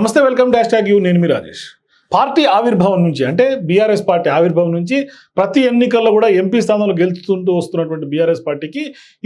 నమస్తే welcome dash tag you. నేను మీ Rajesh. Party ఆవిర్భావం నుంచి అంటే బీఆర్ఎస్ పార్టీ ఆవిర్భావం నుంచి ప్రతి ఎన్నికల్లో కూడా ఎంపీ స్థానాలు గెలుచుకుంటూ వస్తున్నటువంటి బీఆర్ఎస్ పార్టీకి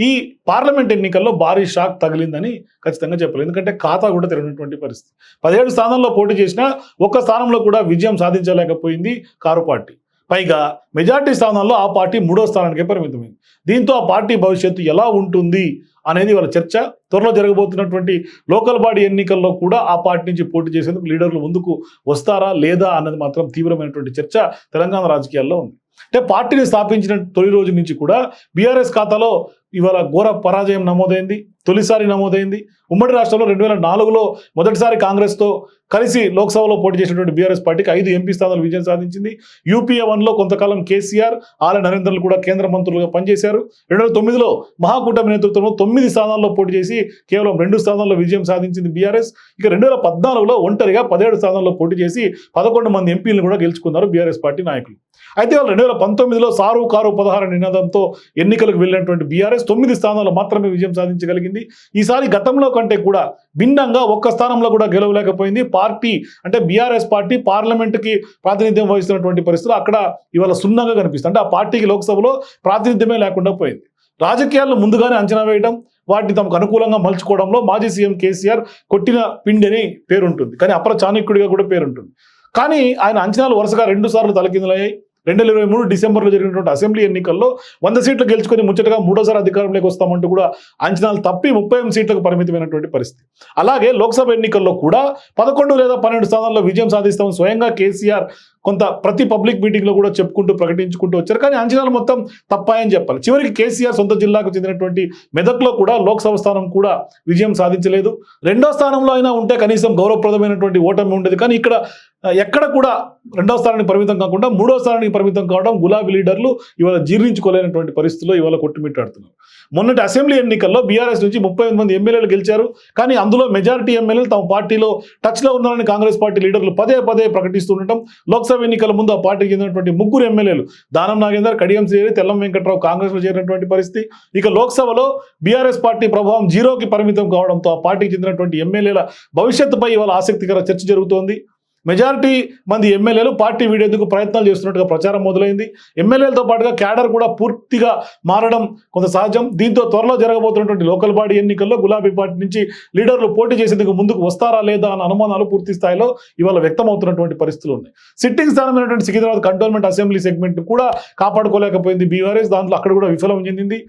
ఈ పార్లమెంట్ ఎన్నికల్లో భారీ షాక్ తగిలిందని ఖచ్చితంగా చెప్పాలి. ఎందుకంటే ఖాతా కూడా తిరిగినటువంటి పరిస్థితి. పదిహేడు స్థానాల్లో పోటీ చేసినా ఒక్క స్థానంలో కూడా విజయం సాధించలేకపోయింది కారు పార్టీ. పైగా మెజార్టీ స్థానాల్లో ఆ పార్టీ మూడో స్థానానికే పరిమితమైంది. దీంతో ఆ పార్టీ భవిష్యత్తు ఎలా ఉంటుంది అనేది వాళ్ళ చర్చ. త్వరలో జరగబోతున్నటువంటి లోకల్ బాడీ ఎన్నికల్లో కూడా ఆ పార్టీ నుంచి పోటీ చేసేందుకు లీడర్లు ముందుకు వస్తారా లేదా అన్నది మాత్రం తీవ్రమైనటువంటి చర్చ తెలంగాణ రాజకీయాల్లో ఉంది. అంటే పార్టీని స్థాపించిన తొలి రోజు నుంచి కూడా బీఆర్ఎస్ ఖాతాలో ఇవాళ ఘోర పరాజయం నమోదైంది తొలిసారి నమోదైంది. ఉమ్మడి రాష్ట్రంలో రెండు వేల నాలుగులో మొదటిసారి కాంగ్రెస్తో కలిసి లోక్సభలో పోటీ చేసినటువంటి బీఆర్ఎస్ పార్టీకి ఐదు ఎంపీ స్థానాలు విజయం సాధించింది. యూపీఏ వన్లో కొంతకాలం కేసీఆర్ ఆల నరేంద్రలు కూడా కేంద్ర మంత్రులుగా పనిచేశారు. రెండు వేల తొమ్మిదిలో మహాకూటమి నేతృత్వంలో తొమ్మిది స్థానాల్లో పోటీ చేసి కేవలం రెండు స్థానాల్లో విజయం సాధించింది బీఆర్ఎస్. ఇక రెండు వేల పద్నాలుగులో ఒంటరిగా పదిహేడు స్థానాల్లో పోటీ చేసి పదకొండు మంది ఎంపీలను కూడా గెలుచుకున్నారు బీఆర్ఎస్ పార్టీ నాయకులు. అయితే వాళ్ళు రెండు వేల పంతొమ్మిదిలో సారు కారు పదహారు నినాదంతో ఎన్నికలకు వెళ్ళినటువంటి బీఆర్ఎస్ తొమ్మిది స్థానాల్లో మాత్రమే విజయం సాధించగలిగింది. ఈసారి గతంలో కంటే కూడా భిన్నంగా ఒక్క స్థానంలో కూడా గెలవలేకపోయింది. పార్టీ అంటే బీఆర్ఎస్ పార్టీ పార్లమెంట్కి ప్రాతినిధ్యం వహిస్తున్నటువంటి పరిస్థితులు అక్కడ ఇవాళ సున్నంగా కనిపిస్తుంది. అంటే ఆ పార్టీకి లోక్సభలో ప్రాతినిధ్యమే లేకుండా పోయింది. రాజకీయాల్లో ముందుగానే అంచనా వేయడం వాటిని తమకు అనుకూలంగా మలుచుకోవడంలో మాజీ సీఎం కేసీఆర్ కొట్టిన పిండి అని పేరుంటుంది. కానీ అప్ర చాణక్యుడిగా కూడా పేరుంటుంది. కానీ ఆయన అంచనాలు వరుసగా రెండు సార్లు తలకిందులయ్యాయి. రెండు వేల ఇరవై మూడు డిసెంబర్లో జరిగినటువంటి అసెంబ్లీ ఎన్నికల్లో వంద సీట్లు గెలుచుకొని ముచ్చటగా మూడోసారి అధికారంలోకి వస్తామంటూ కూడా అంచనాలు తప్పి ముప్పై ఎనిమిది సీట్లకు పరిమితమైనటువంటి పరిస్థితి. అలాగే లోక్సభ ఎన్నికల్లో కూడా పదకొండు లేదా పన్నెండు స్థానాల్లో విజయం సాధిస్తామని స్వయంగా కేసీఆర్ కొంత ప్రతి పబ్లిక్ మీటింగ్లో కూడా చెప్పుకుంటూ ప్రకటించుకుంటూ వచ్చారు. కానీ అంచనాలు మొత్తం తప్పాయని చెప్పాలి. చివరికి కేసీఆర్ సొంత జిల్లాకు చెందినటువంటి మెదక్లో కూడా లోక్సభ స్థానం కూడా విజయం సాధించలేదు. రెండో స్థానంలో అయినా ఉంటే కనీసం గౌరవప్రదమైనటువంటి ఓటమి ఉండేది. కానీ ఇక్కడ ఎక్కడ కూడా రెండో స్థానానికి పరిమితం కాకుండా మూడో స్థానానికి పరిమితం కావడం గులాబీ లీడర్లు ఇవాళ జీర్ణించుకోలేనటువంటి పరిస్థితిలో ఇవాళ కొట్టుమిట్టాడుతున్నారు. మొన్నటి అసెంబ్లీ ఎన్నికల్లో బీఆర్ఎస్ నుంచి ముప్పై మంది ఎమ్మెల్యేలు గెలిచారు. కానీ అందులో మెజారిటీ ఎమ్మెల్యేలు తమ పార్టీలో టచ్లో ఉన్నారని కాంగ్రెస్ పార్టీ లీడర్లు పదే పదే ప్రకటిస్తుండటం లోక్సభ ఎన్నికల ముందు ఆ పార్టీకి చెందినటువంటి ముగ్గురు ఎమ్మెల్యేలు దానం నాగేందర్ కడియం శ్రీహరి తెల్లం వెంకట్రావు కాంగ్రెస్లో చేరినటువంటి పరిస్థితి. ఇక లోక్సభలో బీఆర్ఎస్ పార్టీ ప్రభావం జీరోకి పరిమితం కావడంతో ఆ పార్టీకి చెందినటువంటి ఎమ్మెల్యేల భవిష్యత్తుపై ఇవాళ ఆసక్తికర చర్చ జరుగుతోంది. మెజారిటీ మంది ఎమ్మెల్యేలు పార్టీ వీడేందుకు ప్రయత్నాలు చేస్తున్నట్టుగా ప్రచారం మొదలైంది. ఎమ్మెల్యేలతో పాటుగా క్యాడర్ కూడా పూర్తిగా మారడం కొంత సహజం. దీంతో త్వరలో జరగబోతున్నటువంటి లోకల్ బాడీ ఎన్నికల్లో గులాబీ పార్టీ నుంచి లీడర్లు పోటీ చేసేందుకు ముందుకు వస్తారా లేదా అన్న అనుమానాలు పూర్తి స్థాయిలో ఇవాళ వ్యక్తమవుతున్నటువంటి పరిస్థితులు ఉన్నాయి. సిట్టింగ్ స్థానమైనటువంటి సికింద్రాబాద్ కంటోన్మెంట్ అసెంబ్లీ సెగ్మెంట్ కూడా కాపాడుకోలేకపోయింది బీఆర్ఎస్. దాంట్లో అక్కడ కూడా విఫలం చెందింది.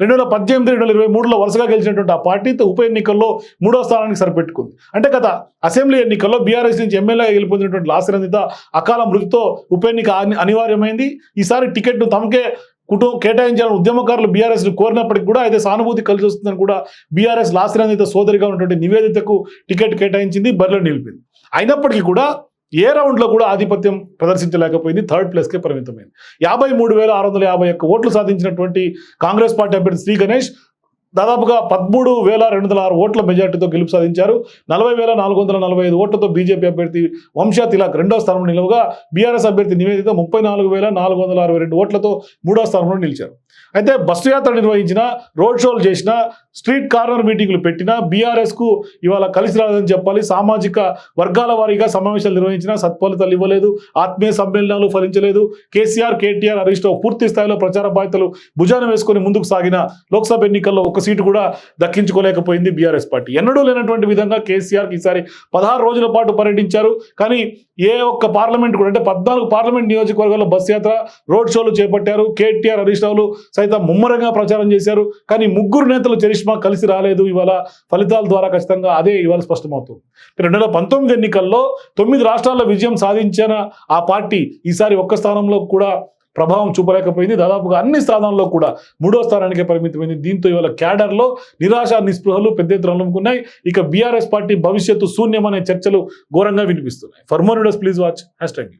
రెండు వేల పద్దెనిమిది రెండు వేల ఇరవై మూడులో వరుసగా గెలిచినటువంటి ఆ పార్టీతో ఉప ఎన్నికల్లో మూడో స్థానానికి సరిపెట్టుకుంది. అంటే గత అసెంబ్లీ ఎన్నికల్లో బీఆర్ఎస్ నుంచి ఎమ్మెల్యే గెలిపొందినటువంటి లాసిరంజిత అకాల మృతితో ఉప ఎన్నిక అనివార్యమైంది. ఈసారి టికెట్ను తమకే కుటుంబం కేటాయించాలని ఉద్యమకారులు బీఆర్ఎస్ కోరినప్పటికీ కూడా అయితే సానుభూతి కలిసి వస్తుందని కూడా బీఆర్ఎస్ లాసిరంజిత సోదరిగా ఉన్నటువంటి నివేదితకు టికెట్ కేటాయించింది బరిలో నిలిపింది. అయినప్పటికీ కూడా ఏ రౌండ్లో కూడా ఆధిపత్యం ప్రదర్శించలేకపోయింది. థర్డ్ ప్లేస్కే పరిమితమైంది. యాభై మూడు వేల ఆరు వందల యాభై ఒక్క ఓట్లు సాధించినటువంటి కాంగ్రెస్ పార్టీ అభ్యర్థి శ్రీ గణేష్ దాదాపుగా పదమూడు వేల రెండు వందల ఆరు ఓట్ల మెజార్టీతో గెలుపు సాధించారు. నలభై వేల నాలుగు వందల నలభై ఐదు ఓట్లతో బీజేపీ అభ్యర్థి వంశా తిలాక్ రెండో స్థానంలో నిలవగా బీఆర్ఎస్ అభ్యర్థి నివేదిత ముప్పై నాలుగు వేల నాలుగు వందల అరవై రెండు ఓట్లతో మూడో స్థానంలో నిలిచారు. అయితే బస్సు యాత్ర నిర్వహించిన రోడ్ షోలు చేసిన స్ట్రీట్ కార్నర్ మీటింగ్లు పెట్టినా బీఆర్ఎస్కు ఇవాళ కలిసి రాదని చెప్పాలి. సామాజిక వర్గాల వారీగా సమావేశాలు నిర్వహించినా సత్ఫలితాలు ఇవ్వలేదు. ఆత్మీయ సమ్మేళనాలు ఫలించలేదు. కేసీఆర్ కేటీఆర్ హరీష్ రావు పూర్తి స్థాయిలో ప్రచార బాధ్యతలు భుజాన వేసుకొని ముందుకు సాగిన లోక్సభ ఎన్నికల్లో ఒక సీటు కూడా దక్కించుకోలేకపోయింది బీఆర్ఎస్ పార్టీ. ఎన్నడూ లేనటువంటి విధంగా కేసీఆర్కి ఈసారి పదహారు రోజుల పాటు పర్యటించారు. కానీ ఏ ఒక్క పార్లమెంట్ కూడా అంటే పద్నాలుగు పార్లమెంట్ నియోజకవర్గాల్లో బస్ యాత్ర రోడ్ షోలు చేపట్టారు. కేటీఆర్ హరీష్ రావులు సైతం ముమ్మరంగా ప్రచారం చేశారు. కానీ ముగ్గురు నేతలు చరిష్మా కలిసి రాలేదు ఇవాళ ఫలితాల ద్వారా ఖచ్చితంగా అదే ఇవాళ స్పష్టమవుతుంది. రెండు వేల పంతొమ్మిది ఎన్నికల్లో తొమ్మిది రాష్ట్రాల్లో విజయం సాధించిన ఆ పార్టీ ఈసారి ఒక్క స్థానంలో కూడా ప్రభావం చూపలేకపోయింది. దాదాపుగా అన్ని స్థానాల్లో కూడా మూడో స్థానానికే పరిమితమైంది. దీంతో ఇవాళ క్యాడర్లో నిరాశ నిస్పృహలు పెద్ద ఎత్తున అలుముకున్నాయి. ఇక బీఆర్ఎస్ పార్టీ భవిష్యత్తు శూన్యం అనే చర్చలు ఘోరంగా వినిపిస్తున్నాయి. For more please watch hashtag